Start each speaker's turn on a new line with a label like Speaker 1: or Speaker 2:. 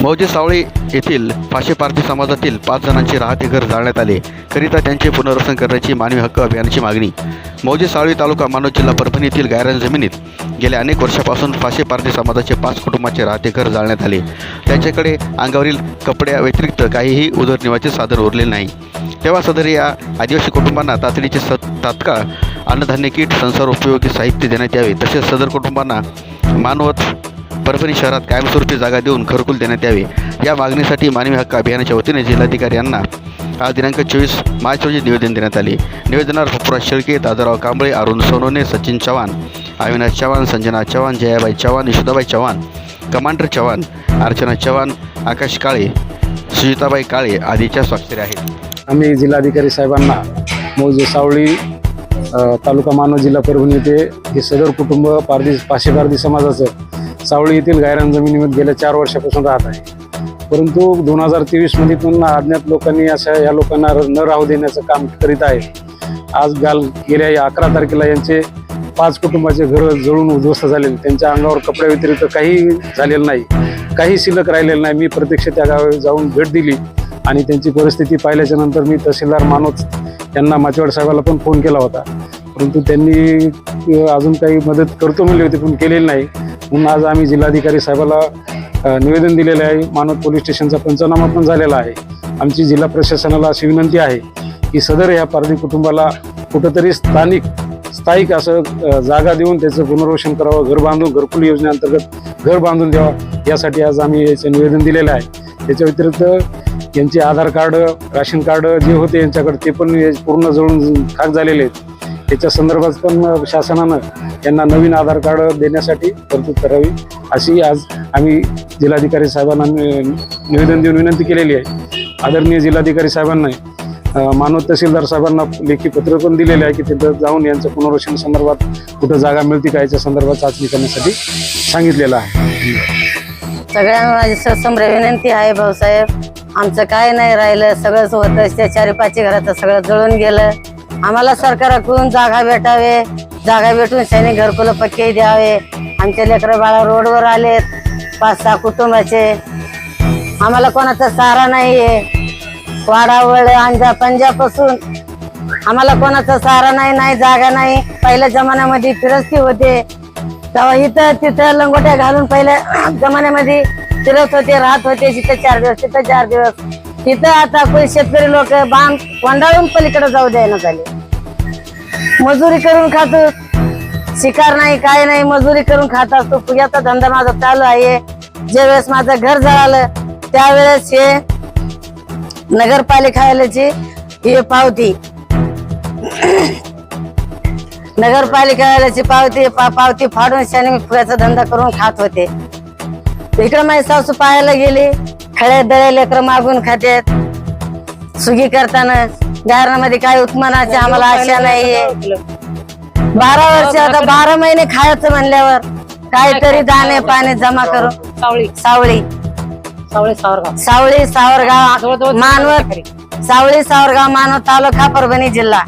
Speaker 1: मौजे सावळी येथील फाशे पारधी समाजातील पाच जणांचे राहते घर जाळण्यात आले. करिता त्यांचे पुनर्वसन करण्याची मानवी हक्क अभियानाची मागणी. मौजे सावळी तालुका मानव जिल्हा परभणी येथील गायरान जमिनीत गेल्या अनेक वर्षापासून फाशे पारधी समाजाचे पाच कुटुंबाचे राहते घर जाळण्यात आले. त्यांच्याकडे अंगावरील कपड्या व्यतिरिक्त काहीही उदरनिर्वाहाचे साधन उरले नाही. तेव्हा सदर या आदिवासी कुटुंबांना तातडीचे स तात्काळ अन्नधान्य किट संसार उपयोगी साहित्य देण्यात यावे तसेच सदर कुटुंबांना मानवत परभणी शहरात कायमस्वरूपी जागा देऊन घरकुल देण्यात यावे या मागणीसाठी मानवी हक्क अभियानाच्या वतीने जिल्हाधिकारी यांना आज दिनांक चोवीस मार्च रोजी निवेदन देण्यात आले. निवेदनावर पप्पुराज शेळके दादाराव कांबळे अरुण सोनोने सचिन चव्हाण अविनाश चव्हाण संजना चव्हाण जयाबाई चव्हाण यशोदाबाई चव्हाण कमांडर चव्हाण अर्चना चव्हाण आकाश काळे सुजिताबाई काळे आदीच्या स्वाक्षरी आहेत.
Speaker 2: आम्ही जिल्हाधिकारी साहेबांना मौजे सावळी तालुका मानव जिल्हा परभणी येथे हे सदर कुटुंब पारधी पाशे समाजाचं सावळी येथील गायरान जमिनीमध्ये गेल्या चार वर्षापासून राहत आहे. परंतु दोन हजार तेवीसमध्ये पण अज्ञात लोकांनी अशा या लोकांना न राहू देण्याचं काम करीत आहे. आज गाल गेल्या अकरा तारखेला यांचे पाच कुटुंबाचे घर जळून उद्ध्वस्त झालेले त्यांच्या अंगावर कपड्या व्यतिरिक्त काही झालेलं नाही. काही शिल्लक राहिलेलं नाही. मी प्रत्यक्ष त्या गावी जाऊन भेट दिली आणि त्यांची परिस्थिती पाहिल्याच्या नंतर मी तहसीलदार मानोज यांना माचवाड साहेबाला पण फोन केला होता. परंतु त्यांनी अजून काही मदत करतो म्हणली होती पण केलेली नाही. म्हणून आज आम्ही जिल्हाधिकारी साहेबाला निवेदन दिलेलं आहे. मानव पोलीस स्टेशनचा पंचनामा पण झालेला आहे. आमची जिल्हा प्रशासनाला अशी विनंती आहे की सदर या पारधी कुटुंबाला कुठंतरी स्थानिक स्थायिक असं जागा देऊन त्याचं पुनर्वसन करावं. घर बांधून घरकुल योजनेअंतर्गत घर बांधून द्यावं. यासाठी आज आम्ही याचं निवेदन दिलेलं आहे. त्याच्या व्यतिरिक्त यांचे आधार कार्ड राशन कार्ड जे होते यांच्याकडे ते पण पूर्ण जळून खाक झालेले आहेत. त्याच्या संदर्भात पण शासनानं यांना नवीन आधार कार्ड देण्यासाठी तरतूद करावी अशी आज आम्ही जिल्हाधिकारी साहेबांना निवेदन देऊन विनंती केलेली आहे. आदरणीय जिल्हाधिकारी साहेबांना मानव तहसीलदार साहेबांना लेखी पत्र पण दिलेले आहे की तिथं जाऊन यांचं पुनर्वसन संदर्भात कुठं जागा मिळते का याच्या संदर्भात चाचणी करण्यासाठी सांगितलेलं आहे.
Speaker 3: सगळ्यांना माझी ससम्र विनंती आहे भाऊसाहेब आमचं काय नाही राहिलं सगळंच होतं. त्या चारी पाचशे घराचं सगळं जळून गेलं. आम्हाला सरकारकडून जागा भेटावे. जागा भेटून सैनिक घरकुल पक्के द्यावे. आमचे लेकर बाळा रोडवर आलेत. पाच सहा कुटुंबाचे. आम्हाला कोणाचा सहारा नाहीये. वाडावळ अंजा पंजापासून आम्हाला कोणाचा सहारा नाही नाही जागा नाही. पहिल्या जमान्यामध्ये फिरस्ती होते. तेव्हा इथं तिथं लंगोट्या घालून पहिल्या जमान्यामध्ये फिरत होते राहत होते. जिथं चार दिवस तिथं चार दिवस. तिथं आता कोणी शेतकरी लोक बांध कोंडाळून पलीकडे जाऊ द्यायला झाले. मजुरी करून खातो. शिकार नाही काय नाही मजुरी करून खात असतो. पुण्याचा धंदा माझा चालू आहे. ज्या वेळेस माझं घर जळालं त्यावेळेस हे नगरपालिकाची हे पावती. नगरपालिकाची पावती पा- पावती फाडून शाने मी फुग्याचा धंदा करून खात होते. इकडे माझी सासू पाहायला गेली. खळे दळे लेकर मागून खात्यात सुगी करताना गारणामध्ये काय उत्पन्नाची आम्हाला आशा नाहीये. बारा वर्ष आता बारा महिने खायचं म्हणल्यावर काहीतरी दाणे पाणी जमा करून.
Speaker 4: सावळी.
Speaker 3: सावळी.
Speaker 4: सावळी सावरगाव.
Speaker 3: सावळी सावरगाव मानवत. सावळी सावरगाव मानवत तालुका परभणी जिल्हा.